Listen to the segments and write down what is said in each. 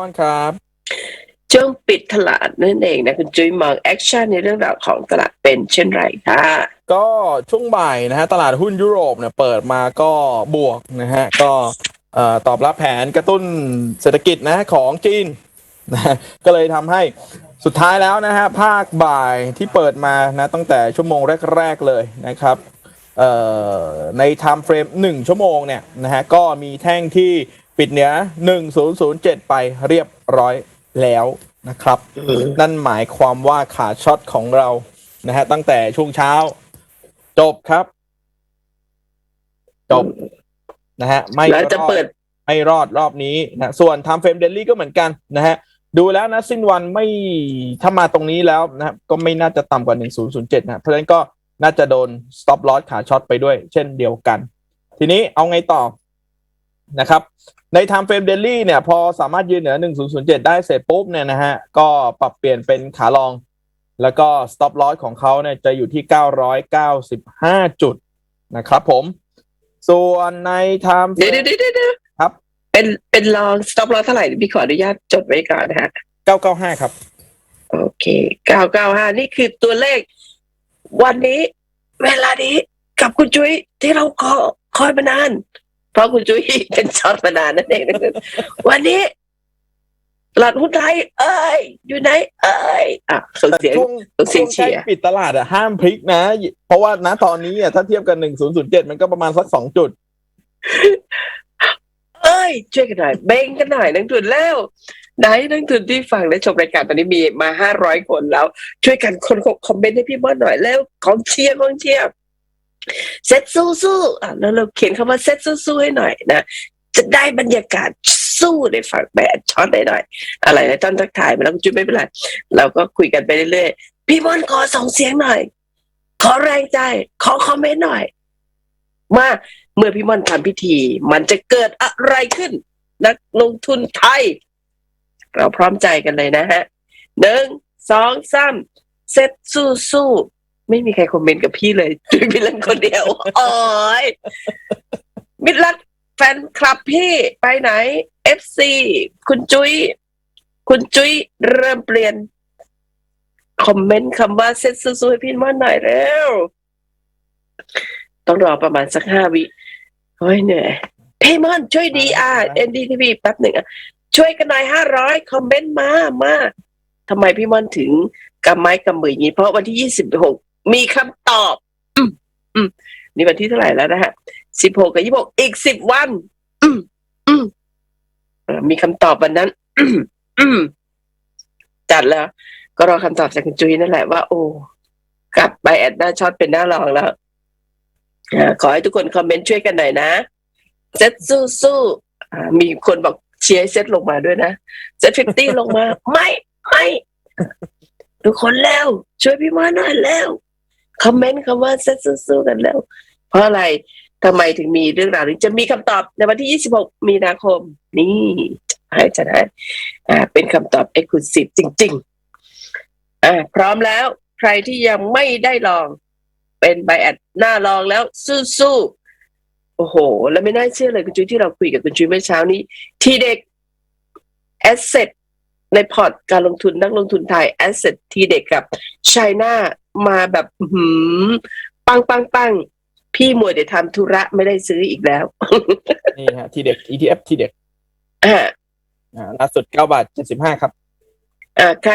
ต้อนครับช่วงปิดตลาดนั่นเองนะคุณจุ้ยมองแอคชั่นในเรื่องราวของตลาดเป็นเช่นไรคะก็ช่วงบ่ายนะฮะตลาดหุ้นยุโรปเนี่ยเปิดมาก็บวกนะฮะก็เอ่อตอบรับแผนกระตุ้นเศรษฐกิจนะของจีนนะฮะก็เลยทำให้สุดท้ายแล้วนะฮะภาคบ่ายที่เปิดมานะตั้งแต่ชั่วโมงแรก ๆเลยนะครับเอ่อในไทม์เฟรม1ชั่วโมงเนี่ยนะฮะก็มีแท่งที่ ปิดเหนือ1007 ไปเรียบร้อยแล้วนะครับ นั่นหมายความว่าขาช็อตของเรานะฮะตั้งแต่ช่วงเช้า จบครับ จบนะฮะไม่แล้วจะรอเปิดไม่รอดรอบนี้นะส่วน Time Frame Daily ก็เหมือนกันนะฮะดูแล้วนะ สิ้นวันไม่ถ้ามาตรงนี้แล้วนะครับก็ไม่น่าจะต่ำกว่า 1007 นะเพราะฉะนั้นก็น่าจะโดน stop loss ขาช็อตไปด้วย เช่นเดียวกัน ทีนี้เอาไงต่อ นะครับ ใน Time Frame Daily เนี่ยพอสามารถยืนเหนือ 1007 ได้เสร็จปุ๊บเนี่ยนะฮะก็ปรับเปลี่ยนเป็นขาลอง แล้วก็ stop loss ของเขาเนี่ยจะอยู่ที่ 995 จุดนะครับผม ส่วนใน Time เดี๋ยวเดี๋ยวเดี๋ยวเดี๋ยวครับ เป็นเป็นลองสต็อปลอเท่าไหร่ พี่ขออนุญาตจดไว้ก่อนนะฮะ 995 ครับ โอเคเก้าเก้าห้านี่คือตัวเลข วันนี้ เวลานี้กับคุณจุ้ยที่เราคอคอยมานานเพ ราะคุณจุ้ยเป็นช็อตมานานนั่นเองนะครับวันนี้ตลาดหุ้นไทย เอ้ย อยู่ไหน เอ้ยอะส่งแต่เสียงช่วงส่งเสีช่ยวงงเชีใกล้ยร์ปิดตลาดอะห้ามพลิกนะ เพราะว่าณตอนนี้อะถ้าเทียบกัน1007มันก็ประมาณสัก2จุด เอ้ย ช่วยกันหน่อยเบ่งกันหน่อยนักทุนแล้วไหนนักทุนที่ฟังและชมรายการตอนนี้มีมาห้าร้อยคนแล้ว ช่วยกันคนคอมเมนต์ให้พี่เบิ้ลหน่อยแล้วของเชียร์ของเชียร์ เซตสู้สู้อะแล้วเราเขียนคำว่าเซตสู้สู้ให้หน่อยนะจะได้บรรยากาศสู้ในฝั่งแบดช็อตได้หน่อย อะไรนะตอนทักทายมาแล้วจุ๊บไม่เป็นไรเราก็คุยกันไปเรื่อยๆพี่บอลขอส่งเสียงหน่อย ขอแรงใจ ขอคอมเมนต์หน่อยมาเมื่อพี่มอนทำพิธี มันจะเกิดอะไรขึ้น นักลงทุนไทย เราพร้อมใจกันเลยนะฮะหนึ่งสองสามเซ็ตสู้สู้ ไม่มีใครคอมเมนต์กับพี่เลยจุ๊ยพี่เล่นคนเดียวโอ้ยมิตรรักแฟนคลับพี่ไปไหน FC คุณจุ้ยคุณจุ้ยเริ่มเปลี่ยน คอมเมนต์คำว่าเซ็ตสู้ๆให้พี่มอนหน่อยเร็ว ต้องรอประมาณสักห้าวิเฮ้ยเหนื่อยพี่มอนช่วยดีอะ NDTV แป๊บหนึ่งอะ ช่วยกันหน่อยห้าร้อยคอมเมนต์มามาทำไมพี่มอนถึงกำไม้กำมืออย่างนี้ เพราะวันที่ยี่สิบหก มีคำตอบ อืมอืมนี่วันที่เท่าไหร่แล้วนะฮะสิบหกกับยี่หกอีกสิบวัน อืมอืมเอ่อมีคำตอบวันนั้นอืมอืมจัดแล้ว ก็รอคำตอบจากคุณจุ้ยนั่นแหละว่า โอ้กลับไปแอดหน้าช็อตเป็นหน้ารองแล้วอ่าขอให้ทุกคนคอมเมนต์ช่วยกันหน่อยนะเซตสู้สู้ๆอ่ามีคนบอกเชียร์ให้เซตลงมาด้วยนะเซตฟิฟตี้ลงมา ไม่ ไม่ ทุกคนแล้ว ช่วยพี่มาหน่อยแล้ว คอมเมนต์คำว่าเซ็ตสู้ๆกันแล้ว เพราะอะไรทำไมถึงมีเรื่องราวนี้จะมีคำตอบในวันที่ 26 มีนาคม นี่ให้จะได้อ่า เป็นคำตอบเอก u s i v e จริง ๆ อ่า พร้อมแล้ว ใครที่ยังไม่ได้ลอง เป็นใบแอดหน้าลองแล้วสู้ๆโอ้โห แล้วไม่น่าเชื่อเลยคุณจุ้ยที่เราคุยกับคุณจุ้ยเมื่อเช้านี้ ที่เด็กแอสเซทในพอร์ตการลงทุนนักลงทุนไทยแอสเซททีเด็กกับไชน่า มาแบบอื้อหืมปังปังปังพี่มัวเดี๋ยวทำธุระไม่ได้ซื้ออีกแล้ว นี่ฮะทีเด็ก ETF ทีเด็กอ่าอ่าล่าสุด9บาท75ครับ อ่าใคร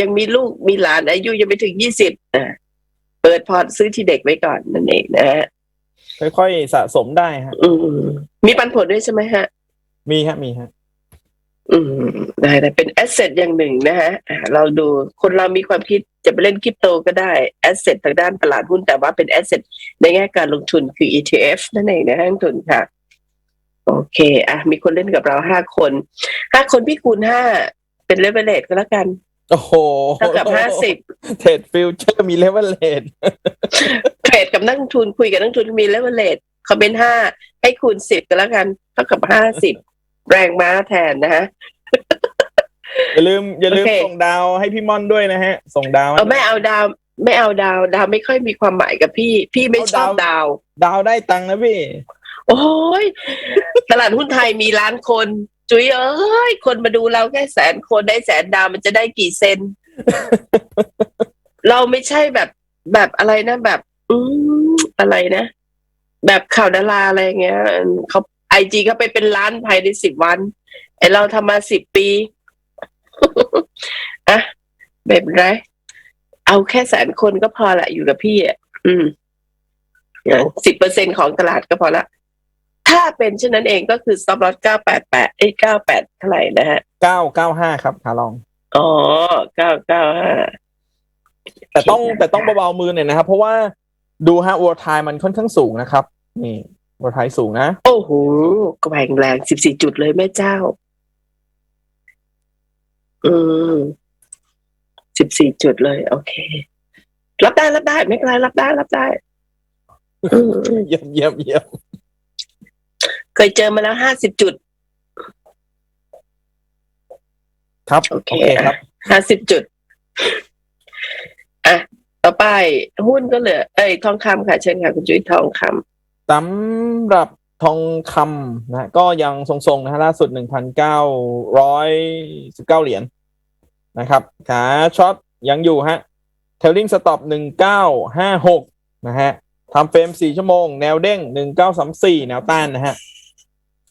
ยังมีลูกมีหลานอายุยังไม่ถึงยี่สิบอ่าเปิดพอร์ตซื้อที่เด็กไว้ก่อนนั่นเองนะฮะค่อยๆสะสมได้ฮะ อืมมีปันผลด้วยใช่ไหมฮะ มีฮะมีฮะ อืมได้แต่เป็นแอสเซทอย่างหนึ่งนะฮะอ่าเราดูคนเรามีความคิดจะไปเล่นคริปโตก็ได้แอสเซททางด้านตลาดหุ้นแต่ว่าเป็นแอสเซทในแง่การลงทุนคือ ETF นั่นเองนะฮะนักลงทุนค่ะ โอเค อะ มีคนเล่นกับเราห้าคนห้าคนพี่คูณห้าเป็นเลเวลเลตก็แล้วกันโอ้โหเท่ากับห้าสิบเทรดฟิวเจอร์มีเลเวลเลนเทรดกับนักลงทุนคุยกับนักลงทุนมีเลเวลเลตคอมเมนต์ห้าให้คูณสิบก็แล้วกันเท่ากับห้าสิบ แรงม้าแทนนะฮะ อย่าลืมอย่าลืมโอเค ส่งดาวให้พี่ม่อนด้วยนะฮะ ส่งดาวให้ เอาไม่เอาดาว ไม่เอาดาว ดาวไม่ค่อยมีความหมายกับพี่ พี่ไม่ชอบดาว ดาวได้ตังค์นะพี่ โอ้ย ตลาดหุ้นไทยมีล้านคน จุ๋ยเอ้ย คนมาดูเราแค่แสนคนได้แสนดาวมันจะได้กี่เซน เราไม่ใช่แบบแบบอะไรนะแบบ อืมอะไรนะ แบบข่าวดาราอะไรเงี้ยเขาไอจีเขาไปเป็นล้านภายในสิบวัน ไอเราทำมาสิบปีอะแบบไร เอาแค่แสนคนก็พอละอยู่กับพี่อะอืมสิบเปอร์เซ็นของตลาดก็พอละ ถ้าเป็นเช่นนั้นเองก็คือ stop loss เก้าแปดแปดเอ้เก้าแปดเท่าไหร่นะฮะเก้าเก้าห้าครับขาลอง อ๋อเก้าเก้าห้าแต่ต้องแต่ต้องเบาๆมือหน่อยนะครับ เพราะว่าดูฮะวัวไทยมันค่อนข้างสูงนะครับ นี่ วัวไทยสูงนะ โอ้โหก็แพงแรงสิบสี่จุดเลยแม่เจ้า อืมสิบสี่จุดเลย โอเค รับได้รับได้ ไม่เป็นไรรับได้ รับได้อืมเยี่ยมเยี่ยมเยี่ยมเคยเจอมาแล้วห้าสิบจุด ครับโอเคโอเคครับห้าสิบจุด อะ ต่อไปหุ้นก็เหลือ เอ้ย ทองคำค่ะ เชิญค่ะ คุณจุ้ยทองคำ สำหรับทองคำนะก็ยังทรงๆนะฮะล่าสุดหนึ่งพันเก้าร้อยสิบเก้าเหรียญนะครับ ขาช็อตยังอยู่ฮะเทลลิงสต็อปหนึ่งเก้าห้าหกนะฮะทำเฟรมสี่ชั่วโมง แนวเด้งหนึ่งเก้าสามสี่แนวต้านนะฮะ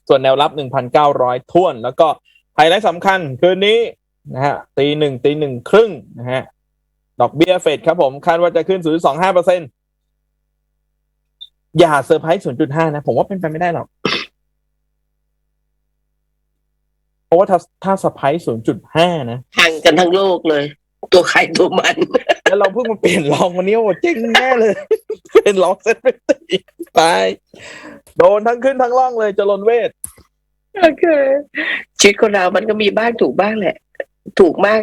ส่วนแนวรับหนึ่งพันเก้าร้อยท่วน แล้วก็ไฮไลท์สำคัญคืนนี้นะฮะตีหนึ่งตีหนึ่งครึ่งนะฮะ ดอกเบี้ยเฟดครับผม คาดว่าจะขึ้น 0.25เปอร์เซ็น อย่าเซอร์ไพรส์0.5นะ ผมว่าเป็นไปไม่ได้หรอก เพราะว่าถ้าถ้าเซอร์ไพรส์0.5นะห่างกันทั้งโลกเลย ตัวใครตัวมัน แล้วเราเพิ่งมาเปลี่ยนรองวันนี้โอ้เจ๊งแน่เลย เป็นรองเซ็ตไปตีตายโดนทั้งขึ้นทั้งล่องเลยจรนเวทโอเคชีวิตคนเรา มันก็มีบ้างถูกบ้างแหละ ถูกมาก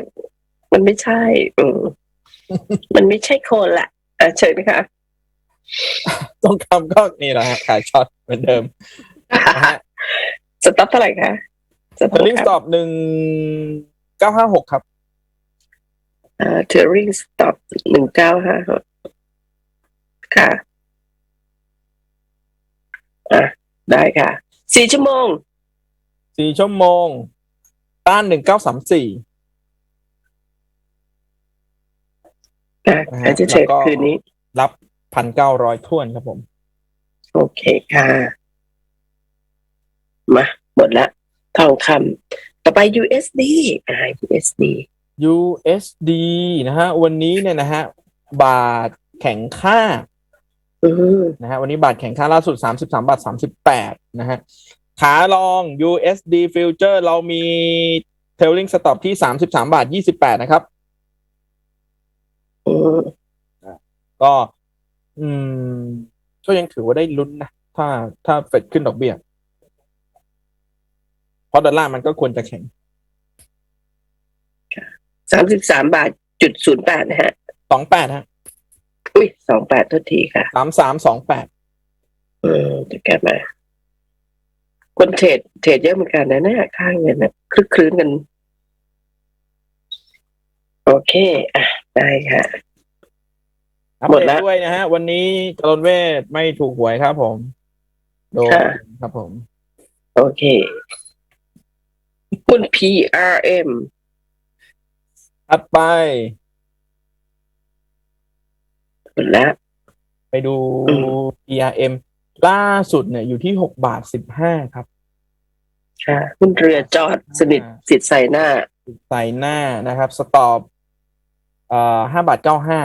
มันไม่ใช่อืมมันไม่ใช่คนละอะเชิญค่ะ ต้องคำก็นี่แหละฮะขายช็อตเหมือนเดิมนะฮะสต็อปเท่าไหร่คะสต็อเทปอร์ลิงสต็อปหนึ่งเก้าห้าหกครับอ่าเทอร์ริงสต็อปหนึ่งเก้าห้าค่ะอะ ได้ค่ะสี่ชั่วโมง สี่ชั่วโมง ต้านหนึ่งเก้าสามสี่ อะนะฮะอาจจะเทรดแล้วก็ คืนนี้ รับ พันเก้าร้อยท่วนครับผม โอเคค่ะ มาหมดละทองคำต่อไป USD อ่า USD USD นะฮะ วันนี้เนี่ยนะฮะ บาทแข็งค่าอืมนะฮะ วันนี้บาทแข็งค่าล่าสุด33บาท38นะฮะ ขาลอง USD Future เรามี Trailing Stop ที่33บาท28นะครับอืมก็ อืม ก็ยังถือว่าได้ลุ้นนะ ถ้าถ้าเฟดขึ้นดอกเบี้ย เพราะดอลลาร์มันก็ควรจะแข็งสามสิบสามบาทจุดศูนย์แปดนะฮะ28ฮะ อุ้ยสองแปดทุกทีค่ะ33 28อืมจะแก้มา คนเทรดเทรดเยอะเหมือนกันนะเนี่ยข้างเงินนะคลึกคลื้นกัน โอเค อะ ได้ค่ะ อัปหมเดดตแล้วด้วยนะฮะ วันนี้จรนเวทไม่ถูกหวยครับผม โดนค่ะครับผม โอเคคุณ PRM ถัดไปหมดแล้ว ไปดูอืม ERM ล่าสุดเนี่ยอยู่ที่หกบาทสิบห้าครับ ค่ะคุณเรือจอดสนิทสิทธิ์ใส่หน้าใส่หน้านะครับ สต็อปเอ่อห้าบาทเก้าห้า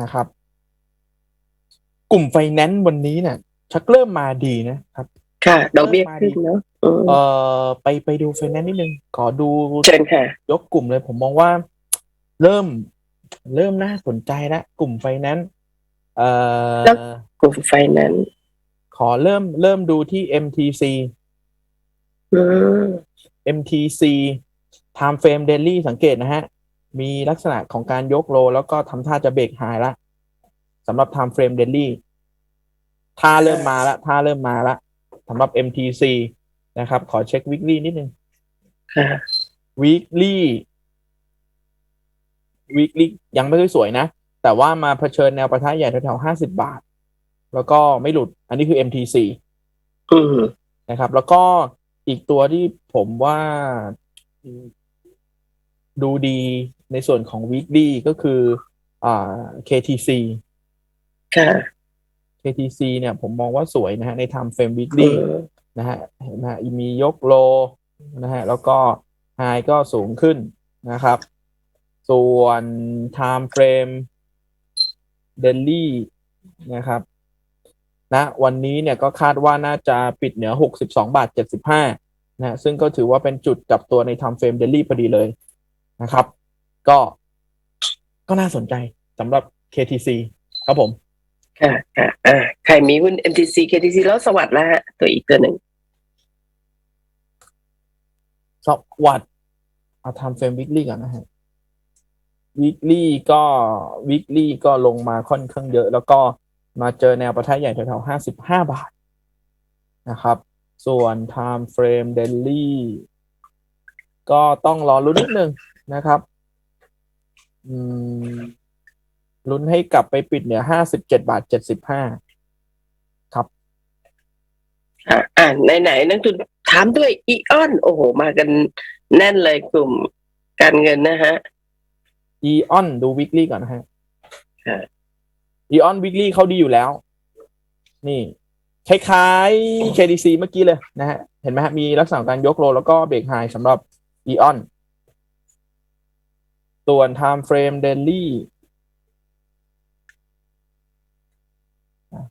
นะครับ กลุ่มไฟแนนซ์วันนี้เนี่ยชักเริ่มมาดีนะครับ ค่ะ ดอกเบี้ยขึ้นเนาะอืมเอ่อไปไปดูไฟแนนซ์นิดนึง ขอดูเชิญค่ะ ยกกลุ่มเลยผมมองว่า เริ่ม เริ่มน่าสนใจแล้วกลุ่มไฟแนนซ์เอ่อแล้วกลุ่มไฟแนนซ์ขอเริ่มเริ่มดูที่ MTC อืม MTC Time Frame Daily สังเกตนะฮะ มีลักษณะของการยกโล แล้วก็ทำท่าจะเบรกหายละ สำหรับ Time Frame Daily ท่าเริ่มมาละท่าเริ่มมาละสำหรับ MTC นะครับ ขอเช็ค weekly นิดนึงค่ะ weekly weekly ยังไม่ค่อยสวยนะ แต่ว่ามาเผชิญแนวประทะใหญ่แถวๆห้าสิบาท แล้วก็ไม่หลุด อันนี้คือ MTC อืมนะครับ แล้วก็อีกตัวที่ผมว่าดูดีในส่วนของ weekly ก็คืออ่า KTC ค่ะ KTC เนี่ยผมมองว่าสวยนะฮะใน time frame weekly นะฮะเห็นไหมฮะมียกโลนะฮะแล้วก็ไฮก็สูงขึ้นนะครับ ส่วน time frame daily นะครับณวันนี้เนี่ยก็คาดว่าน่าจะปิดเหนือ 62 บาท 75นะฮะซึ่งก็ถือว่าเป็นจุดกลับตัวใน time frame daily พอดีเลยนะครับ ก็ก็น่าสนใจสำหรับ KTC ครับผม ค่ะค่ะอ่าใครมีหุ้น MTC KTC แล้วสวัสดิ์แล้วฮะ ตัวอีกตัวหนึ่งสวัสดเอาทำเฟรมวิกฤก่อนนะฮะวิกฤก็วิกฤก็ลงมาค่อนข้างเยอะ แล้วก็มาเจอแนวประทะใหญ่แถวๆห้าสิบห้าบาทนะครับ ส่วน time frame daily ก็ต้องรอลุ้นนิดนึงนะครับ อืม ลุ้นให้กลับไปปิดเนี่ยห้าสิบเจ็ดบาทเจ็ดสิบห้าอ่าอ่าไหนๆนักทุนถามด้วยอีออน โอ้โห มากันแน่นเลยกลุ่มการเงินนะฮะอีออนดูวิกฤก่อนนะฮะค่ะอีออนวิกฤเขาดีอยู่แล้ว นี่คล้ายๆ KDC เมื่อกี้เลยนะฮะ เห็นไหมฮะ มีลักษณะของการยกโลแล้วก็เบรกไฮสำหรับอีออนส่วน time frame daily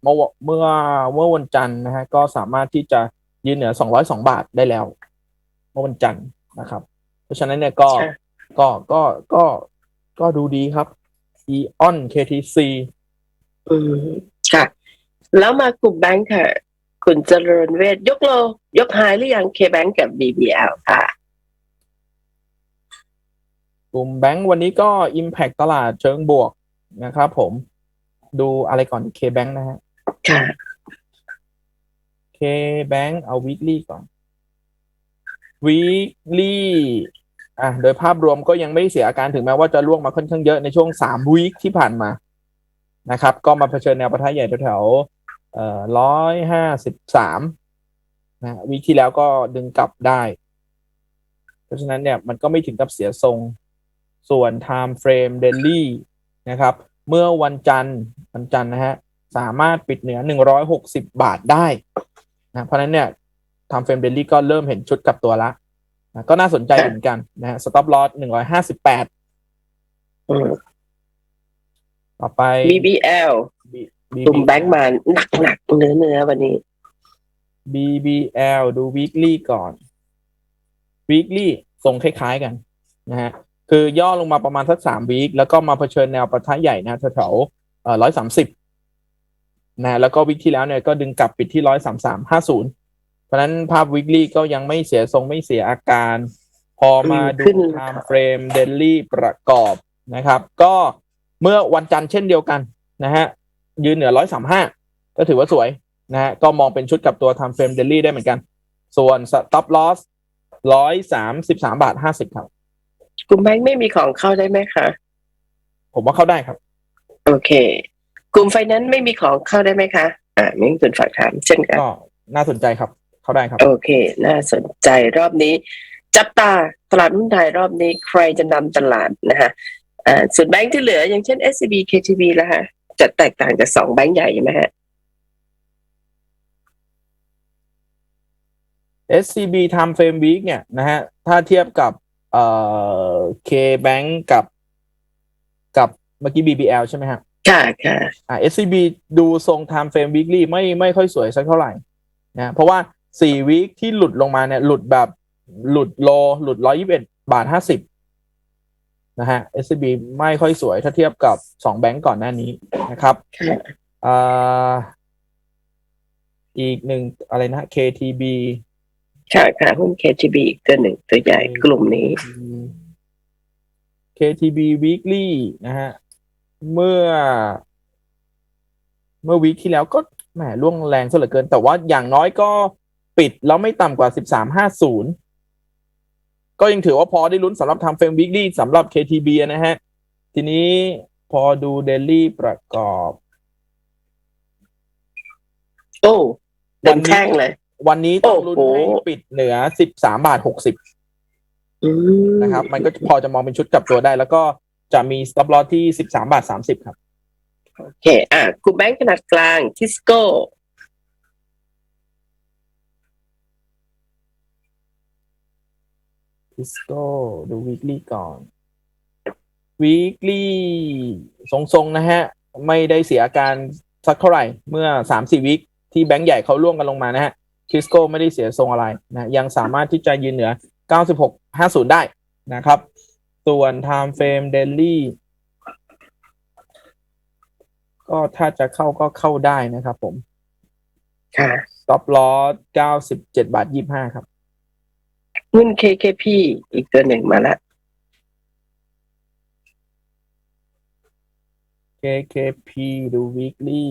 เมื่อวเมื่อเมื่อวันจันทร์นะฮะก็สามารถที่จะยืนเหนือ 202 บาทได้แล้ว เมื่อวันจันทร์นะครับ เพราะฉะนั้นเนี่ยก็ค่ะก็ก็ก็ก็ดูดีครับ Eon KTC อืมค่ะ แล้วมากลุ่มแบงค์ค่ะ คุณเจริญเวทยกโล ยกไฮหรือยังเคแบงค์กับ BBL ค่ะ กลุ่มแบงก์วันนี้ก็ Impact ตลาดเชิงบวกนะครับผม ดูอะไรก่อน K-Bank นะฮะค่ะ K-Bank เอา weekly ก่อน weekly อะโดยภาพรวมก็ยังไม่เสียอาการถึงแม้ว่าจะล่วงมาค่อนข้างเยอะในช่วงสามวีคที่ผ่านมานะครับ ก็มาเผชิญแนวปะทะใหญ่แถวๆเอ่อร้อยห้าสิบสามนะวีคที่แล้วก็ดึงกลับได้ เพราะฉะนั้นเนี่ยมันก็ไม่ถึงกับเสียทรงส่วน time frame daily นะครับ เมื่อวันจันทร์วันจันทร์นะฮะสามารถปิดเหนือ 160 บาทได้นะเพราะฉะนั้นเนี่ย time frame daily ก็เริ่มเห็นชุดกลับตัวละนะก็น่าสนใจเหมือนกันนะฮะ stop loss 158อืมต่อไป BBL B- กลุ่มแบงค์มาหนักหนักๆเนื้อเนื้อๆวันนี้ BBL ดู weekly ก่อน weekly ทรงคล้ายๆกันนะฮะ คือย่อลงมาประมาณสักสามวีคแล้วก็มาเผชิญแนวปะทะใหญ่นะแถวๆเอ่อร้อยสามสิบนะแล้วก็วิกที่แล้วเนี่ยก็ดึงกลับปิดที่ร้อยสามสามห้าศูนย์เพราะฉะนั้นภาพวิกฤก็ยังไม่เสียทรงไม่เสียอาการ พอมาดูขึ้น time frame daily ประกอบนะครับ ก็เมื่อวันจันทร์เช่นเดียวกันนะฮะยืนเหนือร้อยสามห้าก็ถือว่าสวยนะฮะก็มองเป็นชุดกับตัว time frame daily ได้เหมือนกัน ส่วน stop loss ร้อยสามสิบสามบาทห้าสิบครับ กลุ่มแบงค์ไม่มีของเข้าได้ไหมคะ ผมว่าเข้าได้ครับ โอเค กลุ่มไฟนั้นซ์ไม่มีของเข้าได้ไหมคะ อ่าไม่คุณฝากถามเช่นกันก็น่าสนใจครับ เข้าได้ครับ โอเค น่าสนใจรอบนี้ จับตาตลาดหุ้นไทยรอบนี้ใครจะนำตลาดนะฮะอ่าส่วนแบงค์ที่เหลือ อย่างเช่น SCB KTB แล้วฮะจะแตกต่างจากสองแบงค์ใหญ่ไหมฮะ SCB Time Frame Week เนี่ยนะฮะ ถ้าเทียบกับ เอ่อ K Bank กับ กับเมื่อกี้ BBL ใช่ไหมฮะค่ะค่ะอ่า SCB ดูทรง Time Frame Weekly ไม่ไม่ค่อยสวยสักเท่าไหร่นะเพราะว่าสี่วีคที่หลุดลงมาเนี่ย หลุดแบบหลุดโล หลุดร้อยี่สิบเอ็ดบาทห้าสิบนะฮะ SCB ไม่ค่อยสวยถ้าเทียบกับสองแบงก์ก่อนหน้านี้นะครับค่ะอ่าอีกหนึ่งอะไรนะ KTB ค่ะค่ะหุ้น KTB อีกตัวหนึ่งตัวใหญ่กลุ่มนี้ KTB Weekly นะฮะ เมื่อ เมื่อวีคที่แล้วก็แหมล่วงแรงซะเหลือเกิน แต่ว่าอย่างน้อยก็ปิดแล้วไม่ต่ำกว่า13.50ก็ยังถือว่าพอได้ลุ้นสำหรับทำเฟรม Weekly สำหรับ KTB นะฮะ ทีนี้พอดู Daily ประกอบ โอ้เดินแท่งเลย วันนี้ต้องลุ้นโอ้โหให้ปิดเหนือสิบสามบาทหกสิบอืมนะครับ มันก็พอจะมองเป็นชุดกลับตัวได้ แล้วก็จะมี stop loss ที่สิบสามบาทสามสิบครับ โอเค อะกลุ่มแบงก์ขนาดกลางทิสโก้ทิสโก้ดู weekly ก่อน weekly ทรงๆ นะฮะ ไม่ได้เสียอาการสักเท่าไหร่ เมื่อสามสี่วิคที่แบงก์ใหญ่เขาล่วงกันลงมานะฮะ ทิสโก้ไม่ได้เสียทรงอะไรนะยังสามารถที่จะยืนเหนือ 96.50 ได้นะครับ ส่วน time frame daily ก็ถ้าจะเข้าก็เข้าได้นะครับผม ค่ะ stop loss 97 บาท 25 ครับหุ้น KKP อีกตัวหนึ่งมาละ KKP ดู weekly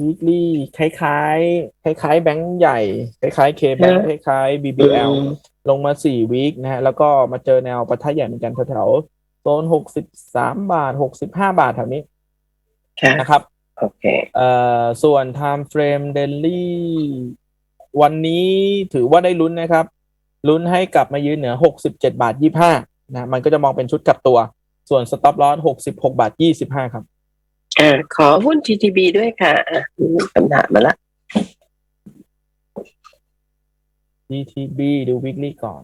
weekly คล้ายๆ คล้ายๆ แบงก์ใหญ่ คล้ายๆ K Bank คล้ายๆ BBL อืมลงมาสี่วีคนะฮะ แล้วก็มาเจอแนวประทัดใหญ่เหมือนกันแถวๆโซนหกสิบสามบาทหกสิบห้าบาทแถวนี้ค่ะนะครับโอเคเอ่อส่วน time frame daily วันนี้ถือว่าได้ลุ้นนะครับ ลุ้นให้กลับมายืนเหนือหกสิบเจ็ดบาทยี่ห้านะ มันก็จะมองเป็นชุดกลับตัว ส่วน stop loss หกสิบหกบาทยี่สิบห้าครับ อ่าขอหุ้น TTB ด้วยค่ะอะมีคำถามมาละ GTB ดู weekly ก่อน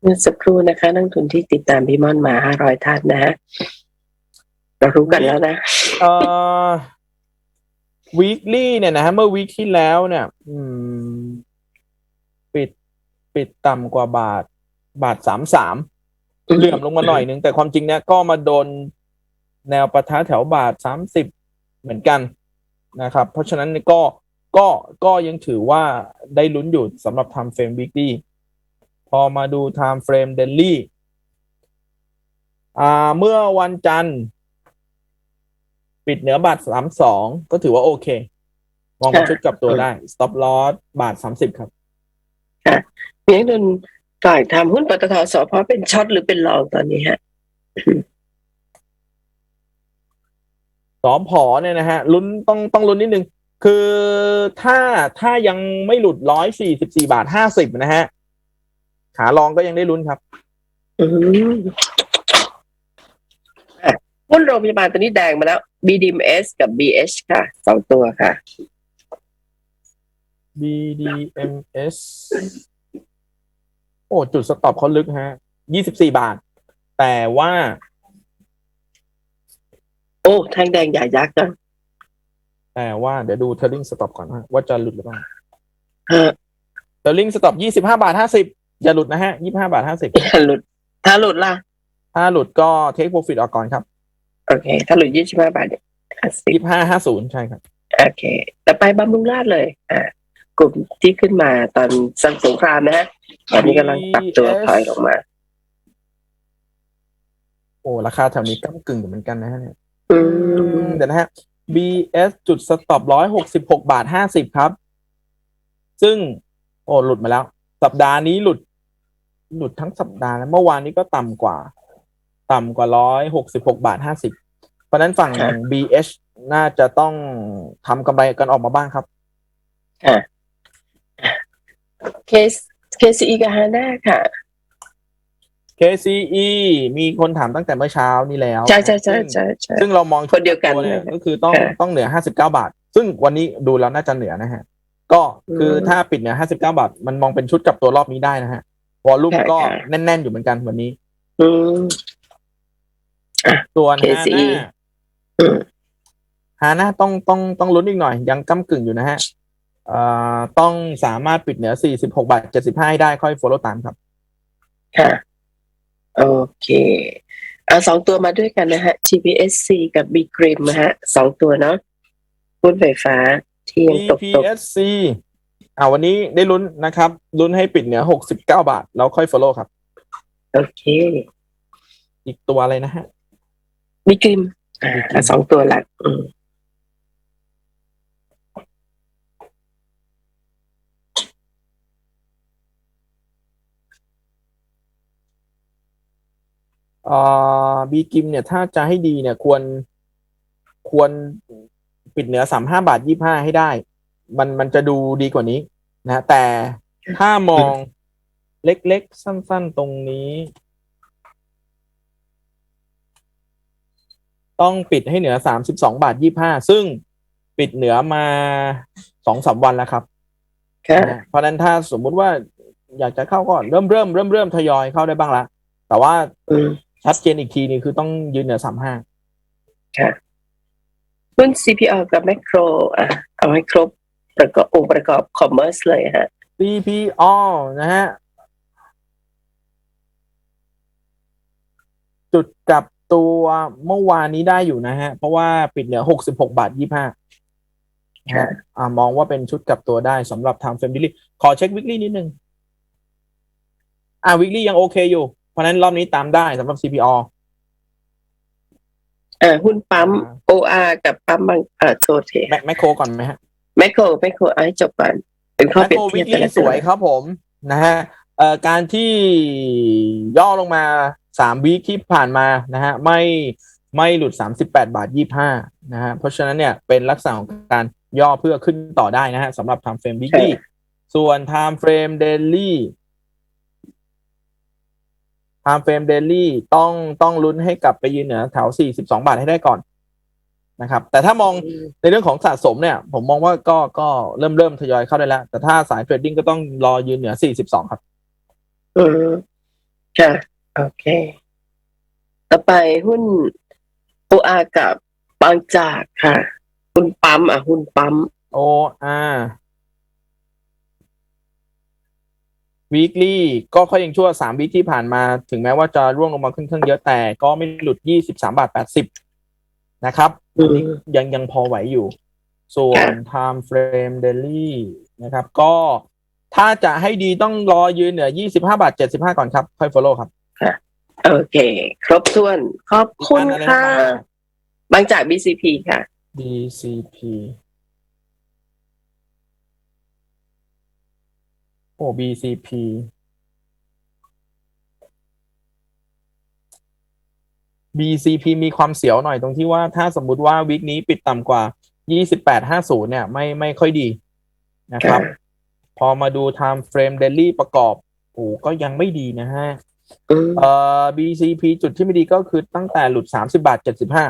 เมื่อสักครู่นะคะนักทุนที่ติดตามพี่มอนมาห้าร้อยท่านนะฮะเรารู้กันแล้วนะ เอ่อ weekly เนี่ยนะฮะเมื่อวีคที่แล้วเนี่ย อืม ปิดปิดต่ำกว่าบาท บาทสามสามเหลื่อมลงมาหน่อยนึงแต่ความจริงเนี่ยก็มาโดน แนวประทะแถวบาทสามสิบเหมือนกันนะครับ เพราะฉะนั้นก็ก็ก็ยังถือว่าได้ลุ้นอยู่สำหรับ time frame weekly พอมาดู time frame daily อ่าเมื่อวันจันทร์ ปิดเหนือบาทสามสองก็ถือว่าโอเค มองชุดกลับตัวได้ stop loss บาทสามสิบครับมีนักทุนฝ่ายทำหุ้นปตทสพเป็นช็อตหรือเป็นลองตอนนี้ฮะ สอพอเนี่ยนะฮะลุ้นต้องต้องลุ้นนิดนึง คือถ้าถ้ายังไม่หลุดร้อยสี่สิบสี่บาทห้าสิบนะฮะขาลองก็ยังได้ลุ้นครับอืมอะหุ้นโรงพยาบาลตัวนี้แดงมาแล้ว BDMs กับ BH ค่ะสองตัวค่ะ BDMS โอ้ จุดสต็อปเขาลึกฮะยี่สิบสี่บาท แต่ว่า โอ้ แท่งแดงใหญ่ยักษ์นะแต่ว่าเดี๋ยวดู trailing stop ก่อนฮะว่าจะหลุดหรือเปล่าฮะ trailing stop ยี่สิบห้าบาทห้าสิบอย่าหลุดนะฮะยี่ห้าบาทห้าสิบถ้าหลุด ถ้าหลุดล่ะ ถ้าหลุดก็ take profit ออกก่อนครับ โอเค ถ้าหลุดยี่สิบห้าบาทห้าสิบยี่ห้าห้าศูนย์ใช่ครับ โอเค แต่ไปบำรุงราชเลย อ่ากลุ่มที่ขึ้นมาตอนสังสงครามนะฮะตอนนี้กำลังปรับตัวถอยลงมา โอ้ ราคาแถวนี้ก้ากึ่งอยู่เหมือนกันนะฮะเนี่ยอืม เดี๋ยวนะฮะ BS จุดสต็อปร้อยหกสิบหกบาทห้าสิบครับ ซึ่ง โอ้หลุดมาแล้ว สัปดาห์นี้หลุด หลุดทั้งสัปดาห์นะเมื่อวานนี้ก็ต่ำกว่า ต่ำกว่าร้อยหกสิบหกบาทห้าสิบเพราะฉะนั้นฝั่งครับ BH น่าจะต้องทำกำไรกันออกมาบ้างครับเคสเคซีกับฮาน่าค่ะ KCE มีคนถามตั้งแต่เมื่อเช้านี้แล้วใช่ใช่ใช่ใช่ใช่ ซึ่งเรามองคนเดียวกันตัวเนี่ยเลยก็คือต้องค่ะต้องเหนือห้าสิบเก้าบาท ซึ่งวันนี้ดูแล้วน่าจะเหนือนะฮะ ก็คืออมถ้าปิดเหนือห้าสิบเก้าบาท มันมองเป็นชุดกลับตัวรอบนี้ได้นะฮะวอลลุ่มค่ะก็ค่ะแน่น ๆ อยู่เหมือนกันวันนี้อืมส่วนฮา KCE น่าอืมฮาน่าต้องต้องต้องลุ้นอีกหน่อย ยังก้ากึ่งอยู่นะฮะเอ่อต้องสามารถปิดเหนือสี่สิบหกบาทเจ็ดสิบห้าให้ได้ค่อย follow ตามครับ ค่ะ โอเคเอาสองตัวมาด้วยกันนะฮะ GPSC กับ B g r i m นะฮะสองตัวเนาะหุ้นไฟฟ้าที่ยังตกตก BPSC อ่าวันนี้ได้ลุ้นนะครับลุ้นให้ปิดเหนือหกสิบเก้าบาท แล้วค่อย follow ครับ โอเค อีกตัวอะไรนะฮะ B g r i m อ่าอะสองตัวหลักอืม บีกิมเนี่ยถ้าจะให้ดีเนี่ยควรควรปิดเหนือสามห้าบาทยี่ห้าให้ได้ มันมันจะดูดีกว่านี้นะแต่ถ้ามองเล็กๆ สั้น ๆ ตรงนี้ ต้องปิดให้เหนือสามสิบสองบาทยี่ห้าซึ่งปิดเหนือมาสองสามวันแล้วครับค่ะนะเพราะฉะนั้นถ้าสมมุติว่าอยากจะเข้าก็เริ่มเริ่มเริ่มเริ่มทยอยเข้าได้บ้างละแต่ว่าอืม ชัดเจนอีกทีนี่คือต้องยืนเหนือสามห้าหุ้น CPO กับแมคโครอะเอาให้ครบประกอบองค์ประกอบคอมเมอร์สเลยฮะ CPO นะฮะ จุดกลับตัวเมื่อวานนี้ได้อยู่นะฮะ เพราะว่าปิดเหนือหกสิบหกบาทยี่ห้าค่ะอ่ามองว่าเป็นชุดกลับตัวได้สำหรับทางเฟมบิลี่ขอเช็ควิกฤตนิดนึง อ่าวิกฤตยังโอเคอยู่เพ ราะฉะนั้นรอบนี้ตามได้สำหรับ CPO อ่าหุ้นปั๊ม OR กับปั๊มบางเอ่อโทษทีแมแมคโครก่อนไหมฮะแมคโครแมคโครเอาให้จบก่อนเป็นข้อแมคเปรียโครบเทีวิยบกแต่ฤละตสวยครับผมนะฮะเอ่อการที่ย่อลงมาสามวีคที่ผ่านมานะฮะไม่ไม่หลุดสามสิบแปดบาทยี่ห้านะฮะเพราะฉะนั้นเนี่ยเป็นลักษณะของการย่อเพื่อขึ้นต่อได้นะฮะสำหรับ time frame weekly ส่วน time frame daily time frame daily ต้องต้องลุ้นให้กลับไปยืนเหนือแถวสี่สิบสองบาทให้ได้ก่อนนะครับ แต่ถ้ามองในเรื่องของสะสมเนี่ย ผมมองว่าก็ก็เริ่มเริ่มทยอยเข้าได้แล้ว แต่ถ้าสายเทรดดิ้งก็ต้องรอยืนเหนือ 42 ครับ อืมค่ะ โอเค ต่อไปหุ้น OR กับบางจากค่ะ หุ้นปั๊มอะ หุ้นปั๊ม O R weekly ก็ค่อยยังชั่ว 3วิคที่ผ่านมา ถึงแม้ว่าจะร่วงลงมาค่อนข้างเยอะแต่ก็ไม่หลุด 23 บาท 80 นะครับอืมอันนี้ยังยังพอไหวอยู่ ส่วน time frame daily นะครับ ก็ถ้าจะให้ดีต้องรอยืนเหนือ 25 บาท 75 ก่อนครับ ค่อย follow ครับโอเค ครบถ้วน ขอบคุณอีกอันอะไรค่ะนะครับบางจาก BCP ค่ะ DCP โอ้ BCP BCP มีความเสียวหน่อยตรงที่ว่าถ้าสมมุติว่าวิกนี้ปิดต่ำกว่า 2850 เนี่ย ไม่ไม่ค่อยดีนะครับค่ะพอมาดู time frame daily ประกอบโอ้ก็ยังไม่ดีนะฮะอืมเอ่อ BCP จุดที่ไม่ดีก็คือตั้งแต่หลุด 30 บาท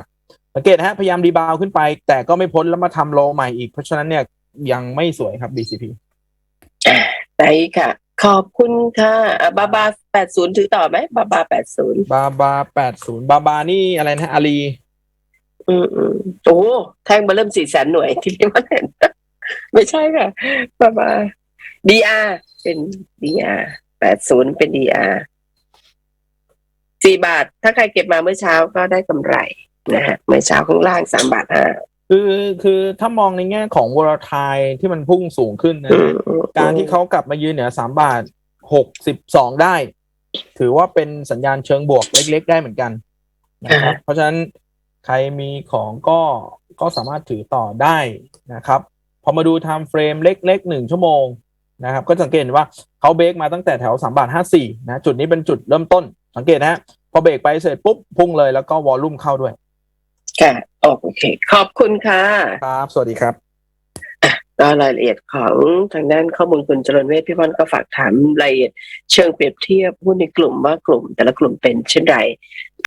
75สังเกตนะฮะ พยายามรีบาวด์ขึ้นไป แต่ก็ไม่พ้นแล้วมาทำโลใหม่อีก เพราะฉะนั้นเนี่ยยังไม่สวยครับ BCP ไหนค่ะ ขอบคุณค่ะอะบาบา80ถือต่อไหมบาบา80บาบา80บาบานี่อะไรนะอาลี อืมอืมโอ้แท่งมาเริ่มสี่แสนหน่วยที่พี่มันเห็น ไม่ใช่ค่ะ บาบา DR เป็น DR 80เป็น DR สี่บาท ถ้าใครเก็บมาเมื่อเช้าก็ได้กำไรนะฮะเมื่อเช้าข้างล่างสามบาทห้า คือคือถ้ามองในแง่ของวอลทายที่มันพุ่งสูงขึ้นนะอืมอืมการที่เขากลับมายืนเหนือ3บาท62ได้ ถือว่าเป็นสัญญาณเชิงบวกเล็ก ๆ ได้เหมือนกันนะครับเพราะฉะนั้นใครมีของก็ก็สามารถถือต่อได้นะครับพอมาดู time frame เล็กๆหนึ่งชั่วโมงนะครับ ก็สังเกตเห็นว่าเขาเบรกมาตั้งแต่แถว3บาท54นะจุดนี้เป็นจุดเริ่มต้น สังเกตนะฮะพอเบรกไปเสร็จปุ๊บพุ่งเลยแล้วก็วอลลุ่มเข้าด้วยค่ะ โอเค ขอบคุณค่ะครับ สวัสดีครับก็รายละเอียดของทางด้านข้อมูลคุณเจริญเวชพี่พอนก็ฝากถามรายละเอียดเชิงเปรียบเทียบหุ้นในกลุ่มว่ากลุ่ม แต่ละกลุ่มเป็นเช่นไร